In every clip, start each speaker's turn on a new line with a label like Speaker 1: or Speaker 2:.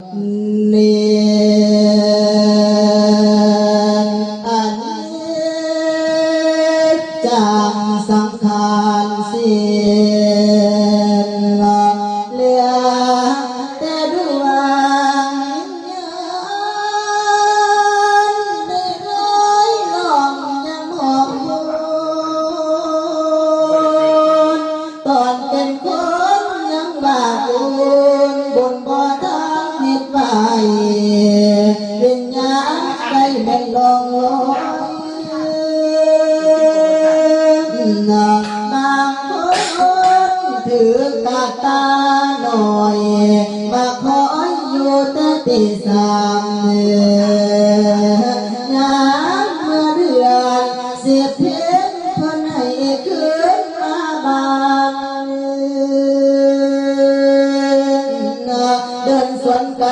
Speaker 1: 你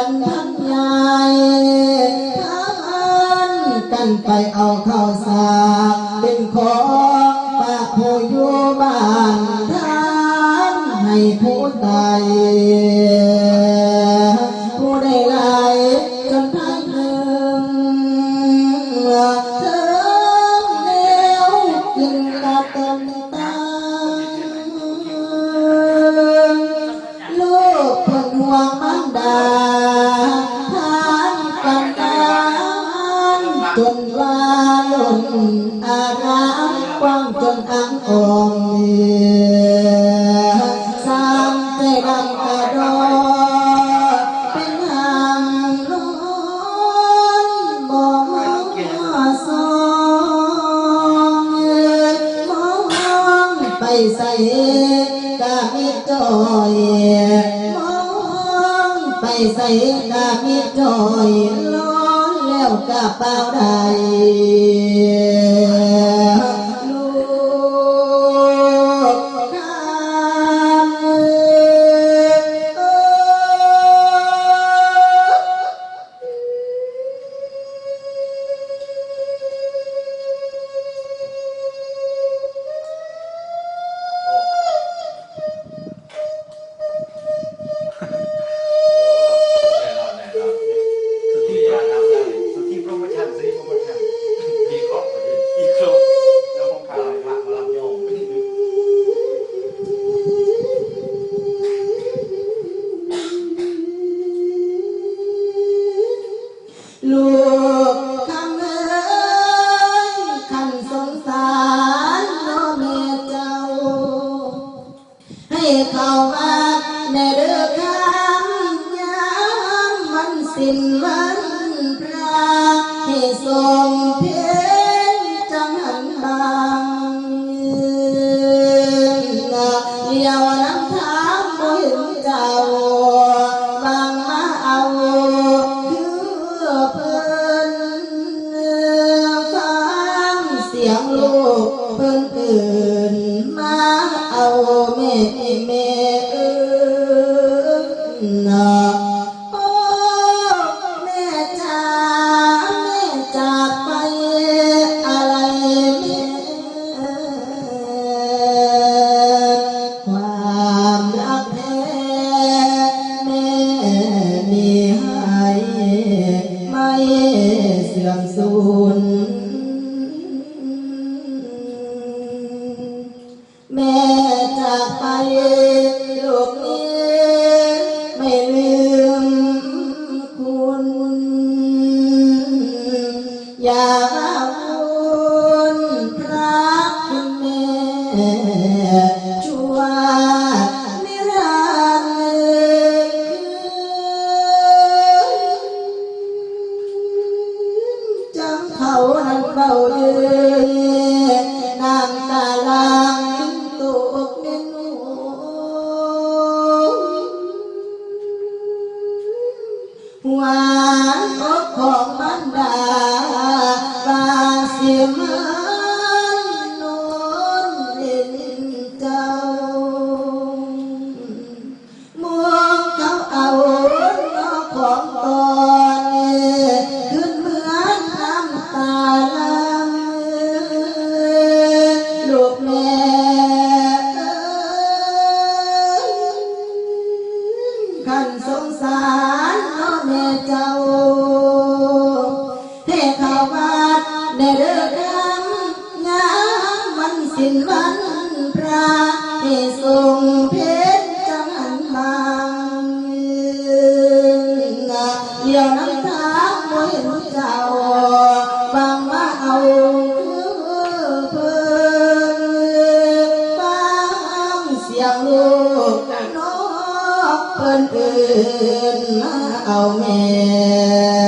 Speaker 1: กันนักใหญ่ทานกันไปเอาข้าวสารเป็นของปากผู้อยู่บ้านทานให้ผู้ใด น้ำกว้างจนตั้งองสามเตดังกระโดเป็นหางร้อนบอกสองมองไปใส่กะมิจอยมองไปใส่กะมิจอยลอ แล้วกะเป้าใด
Speaker 2: สิ้นวั
Speaker 1: นพระให้ทรงเพียงจังหันหางเลี้ยวน้ำทางบ่เห็นเจ้าบางมาเอาเพื่อเพิ่นฟังเสียงลูกเพิ่นเกินมาเอาเม่เม่ ยมสูนแม่จะไป เป็นวันพระทรงเพชรจังหันบางเลี้ยวน้ำตาบ่เห็นเจ้าบางว่าเอาคือเพิ่นฟังเสียงลูกน้องเพิ่นเอิ้นมาเอาแม่